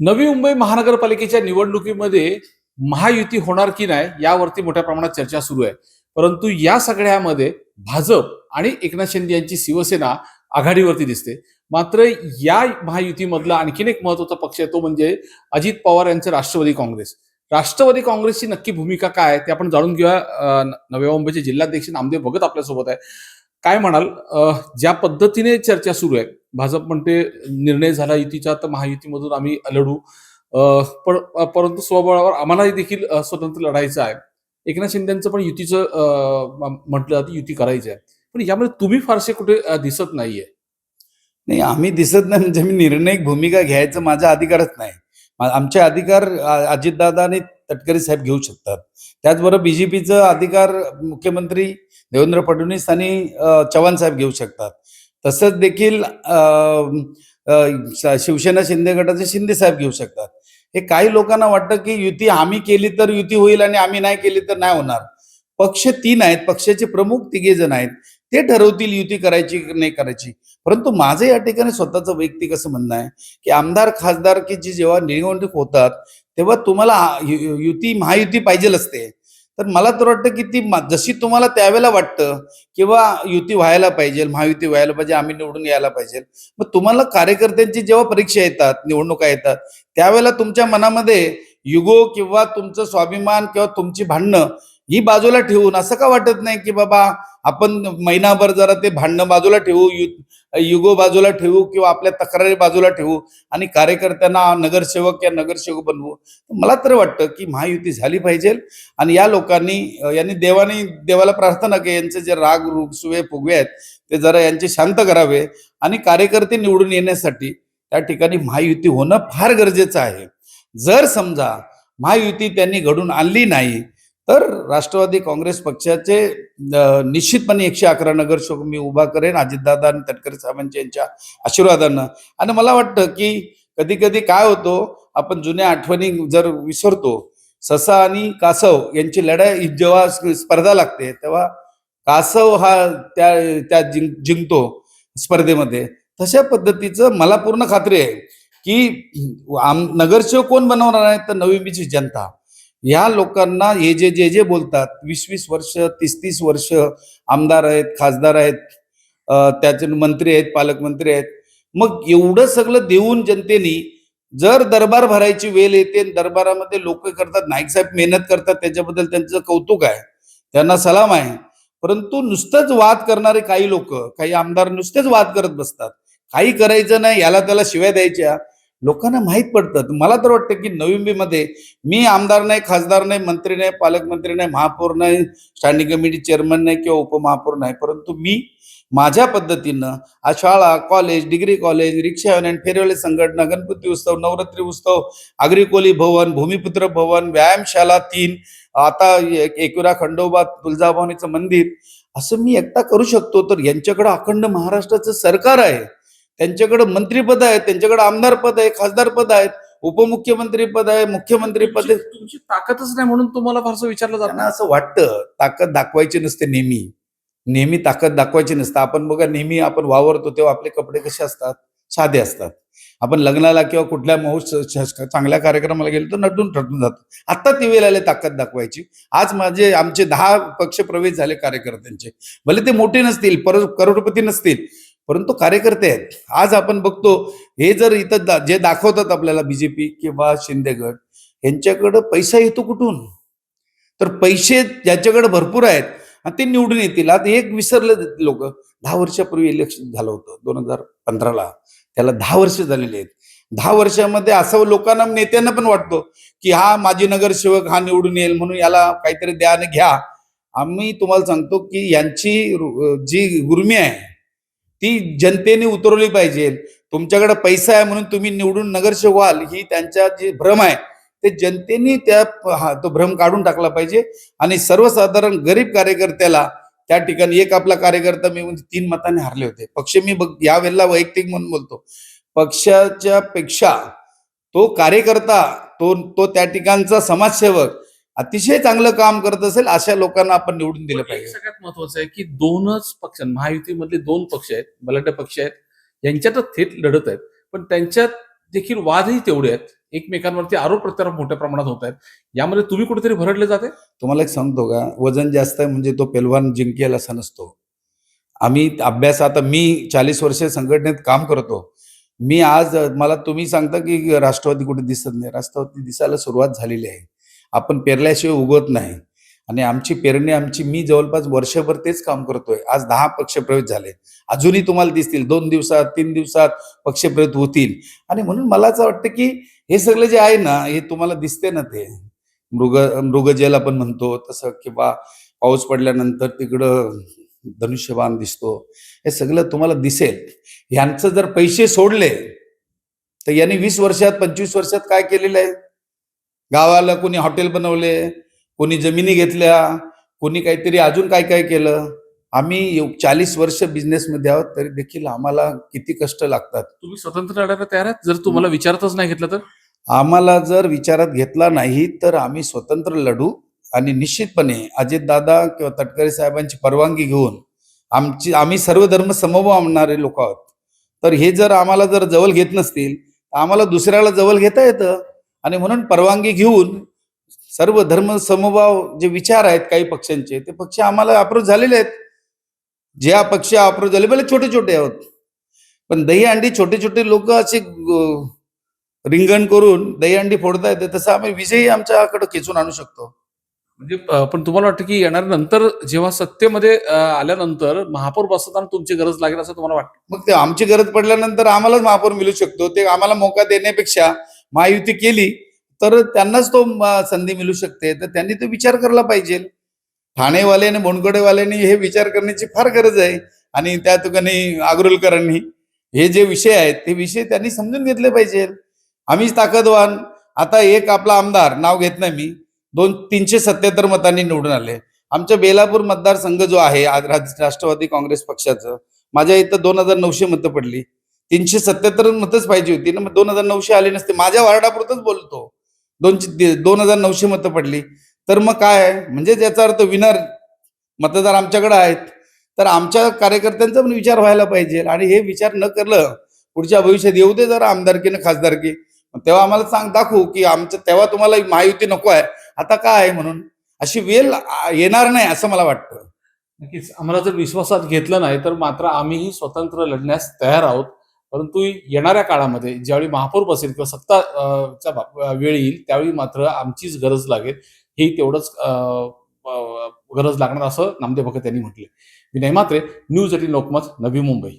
नवी मुंबई महानगरपालिकेच्या निवडणुकीमध्ये महायुती होणार की नाही यावरती मोठ्या प्रमाणात चर्चा सुरू आहे. परंतु या सगळ्यामध्ये भाजप आणि एकनाथ शिंदे यांची शिवसेना आघाडीवरती दिसते. मात्र या महायुतीमधला आणखीन एक महत्त्वाचा पक्ष आहे तो म्हणजे अजित पवार यांचं राष्ट्रवादी काँग्रेस. राष्ट्रवादी काँग्रेसची नक्की भूमिका काय आहे ते आपण जाणून घेऊया. नव्या मुंबईचे जिल्हाध्यक्ष नामदेव भगत आपल्यासोबत आहे. काय म्हणाल? ज्या पद्धतीने चर्चा सुरू आहे भाजप म्हणते निर्णय झाला युतीचा तर महायुतीमधून आम्ही लढू. पण परंतु स्वबळावर आम्हालाही देखील स्वतंत्र लढायचं आहे. एकनाथ शिंदेचं पण युतीचं म्हटलं जातं युती करायची आहे. पण यामध्ये तुम्ही फारसे कुठे दिसत नाहीये. नाही आम्ही दिसत नाही म्हणजे मी निर्णय भूमिका घ्यायचं माझा अधिकारच नाही. आमचे अधिकार अजितदादा आणि तटकरे साहेब घेऊ शकतात. त्याचबरोबर बीजेपीचं अधिकार मुख्यमंत्री देवेंद्र फडणवीस आणि चव्हाण साहेब घेऊ शकतात. तसंच देखील शिवसेना शिंदे गटाचे शिंदे साहेब घेऊ शकतात. हे काही लोकांना वाटतं की युती आम्ही केली तर युती होईल आणि आम्ही नाही केली तर नाही होणार. पक्ष तीन आहेत पक्षाचे प्रमुख तिघे जण आहेत. ते ठरवतील युती करायची की नाही करायची. परंतु माझं या ठिकाणी स्वतःचं वैयक्तिक असं म्हणणं आहे की आमदार खासदारकीची जेव्हा निवडणूक होतात तेव्हा तुम्हाला युती महायुती पाहिजे असते तर मला तर वाटतं की ती जशी तुम्हाला त्यावेळेला वाटतं किंवा युती व्हायला पाहिजे महायुती व्हायला पाहिजे आम्ही निवडून यायला पाहिजे. मग तुम्हाला कार्यकर्त्यांची जेव्हा परीक्षा येतात निवडणुका येतात त्यावेळेला तुमच्या मनामध्ये युगो किंवा तुमचं स्वाभिमान किंवा तुमची भांडणं ही बाजूला ठेवून असं का वाटत नाही की बाबा आपण महिनाभर जरा ते भांडणं बाजूला ठेवू यु- युगो बाजूला ठेवू किंवा आपल्या तक्रारी बाजूला ठेवू आणि कार्यकर्त्यांना नगरसेवक या नगरसेवक बनवू? मला तर वाटतं की महायुती झाली पाहिजे आणि या लोकांनी यांनी देवाने देवाला प्रार्थना की यांचे जे राग रुसवे फुगवे आहेत ते जरा यांचे शांत करावे आणि कार्यकर्ते निवडून येण्यासाठी त्या ठिकाणी महायुती होणं फार गरजेचं आहे. जर समजा महायुती त्यांनी घडून आणली नाही तर राष्ट्रवादी काँग्रेस पक्षाचे निश्चितपणे एकशे अकरा नगरसेवक मी उभा करेन अजितदादा आणि तटकरे साहेबांच्या यांच्या आशीर्वादानं. आणि मला वाटतं की कधी कधी काय होतो आपण जुन्या आठवणी जर विसरतो ससा आणि कासव यांची लढाई जेव्हा स्पर्धा लागते तेव्हा कासव हा त्या त्या जिंक जिंकतो स्पर्धेमध्ये. तशा पद्धतीचं मला पूर्ण खात्री आहे की आम नगरसेवक कोण बनवणार आहे तर नवी बीची जनता. ह्या लोकांना हे जे जे जे बोलतात वीस वीस वर्ष तीस तीस वर्ष आमदार आहेत खासदार आहेत त्याचे मंत्री आहेत पालकमंत्री आहेत मग एवढं सगळं देऊन जनतेनी जर दरबार भरायची वेळ येते दरबारामध्ये लोक करतात नाईक साहेब मेहनत करतात त्याच्याबद्दल त्यांचं कौतुक आहे त्यांना सलाम आहे परंतु नुसतंच वाद करणारे काही लोक काही आमदार नुसतेच वाद करत बसतात काही करायचं नाही याला त्याला शिव्या द्यायच्या लोकांना माहीत पडतं. मला तर वाटतं की नवी मुंबईमध्ये मी आमदार नाही खासदार नाही मंत्री नाही पालकमंत्री नाही महापौर नाही स्टँडिंग कमिटी चेअरमन नाही किंवा उपमहापौर नाही. परंतु मी माझ्या पद्धतीनं आज शाळा कॉलेज डिग्री कॉलेज रिक्षा युनियन फेरवले संघटना गणपती उत्सव नवरात्री उत्सव आग्रिकोली भवन भूमिपुत्र भवन व्यायामशाला तीन आता एकुरा एकविरा खंडोबा तुळजाभवानीचं मंदिर असं मी एकटा करू शकतो. तर यांच्याकडं अखंड महाराष्ट्राचं सरकार आहे. त्यांच्याकडे मंत्रीपद आहे त्यांच्याकडे आमदार पद आहे खासदार पद आहेत उपमुख्यमंत्री पद आहे मुख्यमंत्री पद आहे. तुमची ताकदच नाही म्हणून तुम्हाला फारसं विचारलं जात असं वाटतं ताकद दाखवायची नसते नेहमी. नेहमी ताकद दाखवायची नसते. आपण बघा नेहमी आपण वावरतो तेव्हा आपले कपडे कसे असतात? साधे असतात. आपण लग्नाला किंवा कुठल्या महोत्सव चांगल्या कार्यक्रमाला गेलो तर नटून ठटून जातो. आता ती वेळ आली ताकद दाखवायची. आज माझे आमचे दहा पक्ष प्रवेश झाले कार्यकर्त्यांचे. भले ते मोठे नसतील पर करोडपती नसतील परंतु कार्यकर्ते आहेत. आज आपण बघतो हे जर इथं दा- जे दाखवतात आपल्याला बीजेपी किंवा शिंदे गट यांच्याकडं पैसा येतो कुठून? तर पैसे ज्याच्याकडे भरपूर आहेत आणि ते निवडून येतील. आता एक विसरले लोक. दहा वर्षापूर्वी इलेक्शन झालं होतं दोन हजार पंधराला. त्याला दहा वर्ष झालेली आहेत. दहा वर्षामध्ये असं लोकांना नेत्यांना पण वाटतो की हा माजी नगरसेवक हा निवडून येईल म्हणून याला काहीतरी द्या आणि घ्या. आम्ही तुम्हाला सांगतो की यांची जी गुर्मी आहे ती जनतेने उतरवली पाहिजे. तुमच्याकडे पैसा आहे म्हणून तुम्ही निवडून नगरसेवक व्हाल ही त्यांच्या जे भ्रम आहे ते जनतेने त्या हा तो भ्रम काढून टाकला पाहिजे. आणि सर्वसाधारण गरीब कार्यकर्त्याला त्या ठिकाणी एक आपला कार्यकर्ता मी म्हणजे तीन मताने हारले होते. पक्ष मी बघ या वेळेला वैयक्तिक म्हणून बोलतो. पक्षाच्या पेक्षा तो कार्यकर्ता तो तो त्या ठिकाणचा समाजसेवक अतिशय चांगलं काम करत असेल अशा लोकांना आपण निवडून दिलं पाहिजे. सगळ्यात महत्वाचं आहे की दोनच पक्ष महायुतीमधले दोन पक्ष आहेत बलाढ्य पक्ष आहेत यांच्यातच थेट लढत आहेत. पण त्यांच्यात देखील वादही तेवढे आहेत. एकमेकांवरती आरोप प्रत्यारोप मोठ्या प्रमाणात होत आहेत. यामध्ये तुम्ही कुठेतरी भरडले जाते? तुम्हाला एक सांगतो का? वजन जास्त आहे म्हणजे तो पेलवान जिंकेल असा नसतो. आम्ही अभ्यास आता मी चाळीस वर्ष संघटनेत काम करतो. मी आज मला तुम्ही सांगता की राष्ट्रवादी कुठे दिसत नाही. राष्ट्रवादी दिसायला सुरुवात झालेली आहे. आपण पेरल्याशिवाय उगवत नाही. आणि आमची पेरणी आमची मी जवळपास वर्षभर तेच काम करतोय. आज दहा पक्षप्रवेश झाले. अजूनही तुम्हाला दिसतील. दोन दिवसात तीन दिवसात पक्षप्रवेश होतील. आणि म्हणून मला असं वाटतं की हे सगळं जे आहे ना हे तुम्हाला दिसते ना ते. मृग मृगजल आपण म्हणतो तसं किंवा पाऊस पडल्यानंतर तिकडं धनुष्यबाण दिसतो. हे सगळं तुम्हाला दिसेल. यांचं जर पैसे सोडले तर यांनी वीस वर्षात पंचवीस वर्षात काय केलेलं आहे? गावाला कोणी हॉटेल बनवले कोणी जमिनी घेतल्या कोणी काहीतरी अजून काय काय केलं. आम्ही चाळीस वर्ष बिझनेसमध्ये आहोत तरी देखील आम्हाला किती कष्ट लागतात. तुम्ही स्वतंत्र लढायला तयार आहेत? जर तुम्हाला विचारतच नाही घेतलं तर? आम्हाला जर विचारात घेतला नाही तर आम्ही स्वतंत्र लढू आणि निश्चितपणे अजितदादा किंवा तटकरे साहेबांची परवानगी घेऊन आमची आम्ही सर्व धर्म समभावणारे लोक आहोत. तर हे जर आम्हाला जर जवळ घेत नसतील तर आम्हाला दुसऱ्याला जवळ घेता येतं. आणि म्हणून परवानगी घेऊन सर्व धर्म समभाव जे विचार आहेत काही पक्षांचे ते पक्ष आम्हाला अप्रोच झालेले आहेत. ज्या पक्ष अप्रोच झाले भले छोटे छोटे आहोत पण दहीहंडी छोटे छोटे लोक असे रिंगण करून दहीहंडी फोडता येते तसं आम्ही विजयी आमच्याकडे खेचून आणू शकतो. म्हणजे पण तुम्हाला वाटतं की येणार नंतर जेव्हा सत्तेमध्ये आल्यानंतर महापौर बसताना तुमची गरज लागेल असं तुम्हाला वाटतं? मग ते आमची गरज पडल्यानंतर आम्हालाच महापौर मिळू शकतो. ते आम्हाला मोका देण्यापेक्षा महायुती केली तर त्यांनाच तो संधी मिळू शकते. तर त्यांनी तो विचार करायला पाहिजे. ठाणेवाले आणि बोंडगडेवाल्यांनी हे विचार करण्याची फार गरज आहे. आणि त्या ठिकाणी आग्रोलकरांनी हे जे विषय आहेत ते विषय त्यांनी समजून घेतले पाहिजे. आम्हीच ताकदवान. आता एक आपला आमदार नाव घेत नाही मी. दोन तीनशे सत्याहत्तर मतांनी निवडून आले. आमच्या बेलापूर मतदारसंघ जो आहे आज राष्ट्रवादी काँग्रेस पक्षाचं माझ्या इथं दोन हजार नऊशे मतं पडली. तीनशे सत्याहत्तर मतच पाहिजे होती. ना मग दोन हजार नऊशे आले नसते. माझ्या वार्डापुरतच बोलतो. दोनशे दोन हजार नऊशे मतं पडली. तर मग काय म्हणजे याचा अर्थ विनर मतदार आमच्याकडे आहेत. तर आमच्या कार्यकर्त्यांचा पण विचार व्हायला पाहिजे. आणि हे विचार न करलं पुढच्या भविष्यात येऊ दे जरा आमदारकीनं खासदारकी. तेव्हा आम्हाला सांग दाखवू की आमचं तेव्हा तुम्हाला महायुती नको आहे. आता काय आहे म्हणून? अशी वेळ येणार नाही असं मला वाटतं. नक्कीच. आम्हाला जर विश्वासात घेतलं नाही तर मात्र आम्हीही स्वतंत्र लढण्यास तयार आहोत. परंतु येणाऱ्या काळामध्ये ज्यावेळी महापौर बसेल किंवा सत्ता चा वेळ येईल त्यावेळी मात्र आमचीच गरज लागेल. ही तेवढंच गरज लागणार असं नामदेव भगत यांनी म्हटले विनय मात्रे न्यूज एटीन लोकमत नवी मुंबई.